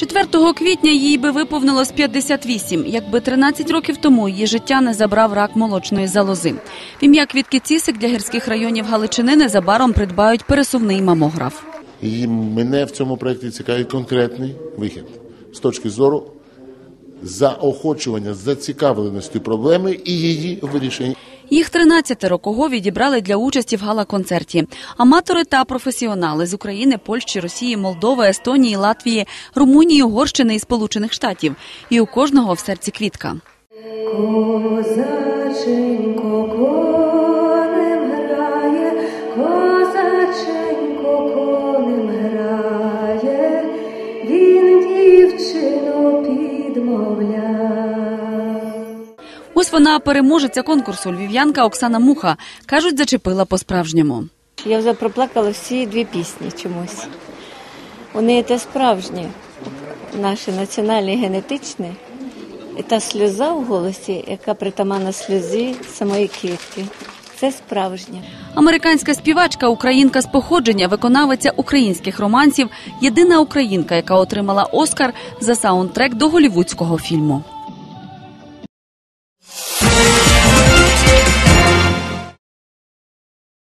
4 квітня їй би виповнилось 58, якби 13 років тому її життя не забрав рак молочної залози. В ім'я Квітки Цісик для гірських районів Галичини незабаром придбають пересувний мамограф. І мене в цьому проєкті цікавить конкретний вихід з точки зору заохочування зацікавленості проблеми і її вирішення. Їх 13 кого відібрали для участі в гала-концерті. Аматори та професіонали з України, Польщі, Росії, Молдови, Естонії, Латвії, Румунії, Угорщини і Сполучених Штатів. І у кожного в серці квітка. Козаченько конем грає, козаченько конем грає, він дівчину підмовляє. Ось вона переможеця конкурсу львів'янка Оксана Муха. кажуть, зачепила по-справжньому. Я вже проплакала всі дві пісні чомусь. Вони те справжні, наші національні генетичні. І та сльоза в голосі, яка притаманна сльозі самої квітки. Це справжнє. Американська співачка, українка з походження, виконавиця українських романсів, єдина українка, яка отримала Оскар за саундтрек до голівудського фільму.